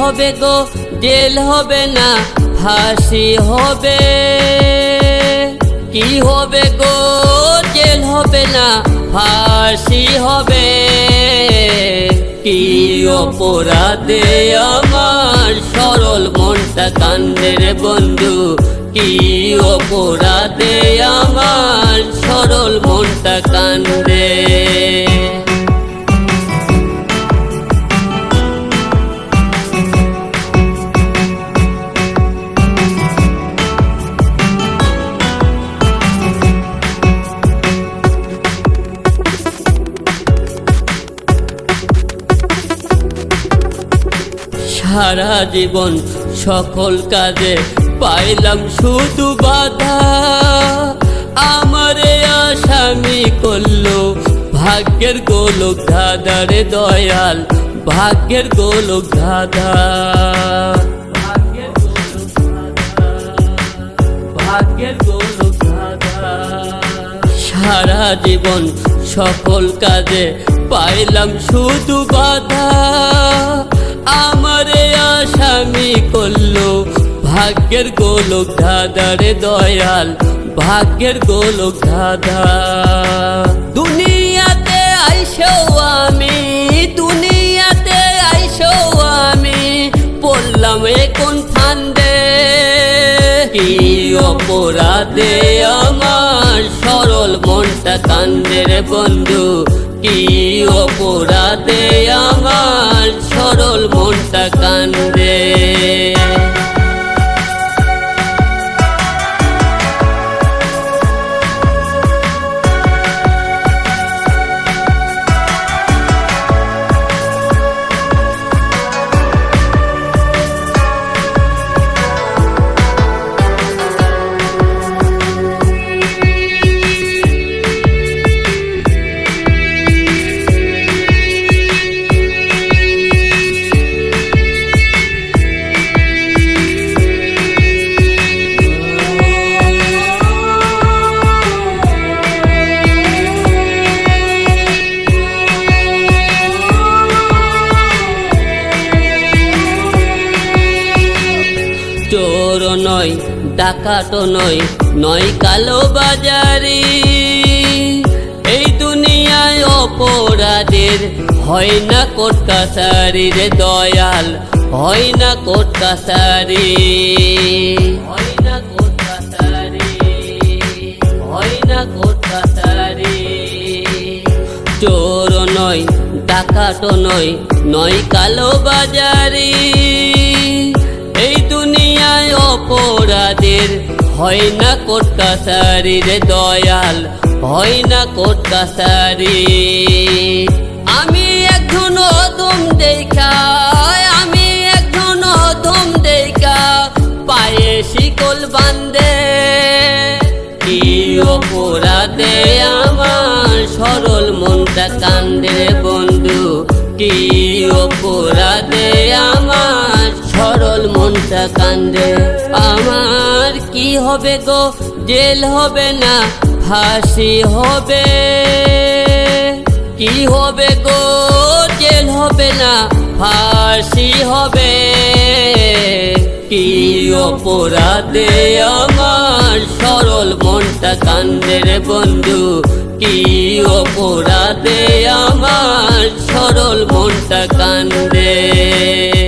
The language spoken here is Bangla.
হবে গো, জেল হবে না, ফাঁসি হবে। কি হবে গো, জেল হবে না, ফাঁসি হবে। কি অপরাধে আমার সরল মনটা কান্দের বন্ধু, কি অপরাধে আমার সরল মনটা কান্দে। সারা জীবন সকল কাজে পাইলাম শুধু বাধা। আমারে আসামি করল ভাগ্যের গোলক ধাঁধারে দয়াল ভাগ্যের গোলক ধাঁধা, ভাগ্যের গোলক ধাঁধা। সারা জীবন সকল কাজে পাইলাম শুধু বাধা। আমারে আসামি করল। ভাগ্যের গোলক ধাঁধারে দয়াল, ভাগ্যের গোলক ধাঁধা দুনিয়াতে আইসো আমি, দুনিয়াতে আইসো আমি পড়লাম কোন ফান্দে। কি অপরাধে আমার সরল মনটা কান্দের বন্ধু, কি অপরাধে আমার সরল মনটা কান্দে চোর নয় ডাকাত নয় নয় কালো বাজারি। এই দুনিয়ায় অপরাধের হয় না কোট কাছারি রে দয়াল, হয় না কোট কাছারি। চোর নয় ডাকাত নয় নয় কালো বাজারি। এই দুনিয়ায় অপরাধের, হয় না কোট কাছারি রে দয়াল, হয় না কোট কাছারি আমি একজন অদম দেখা আমি একজন অদম দেখা পায়ে শিকল বান্ধে কি অপরাধে আমার সরল মনটা কান্দে বন্ধু? কি অপরাধে মনটা কান্দে আমার কি হবে গো? জেল হবে না? ফাঁসি হবে। কি হবে গো? জেল হবে না? ফাঁসি হবে। কি অপরাধে আমার সরল মনটা কান্দের বন্ধু? কি অপরাধে আমার সরল মনটা কান্দে?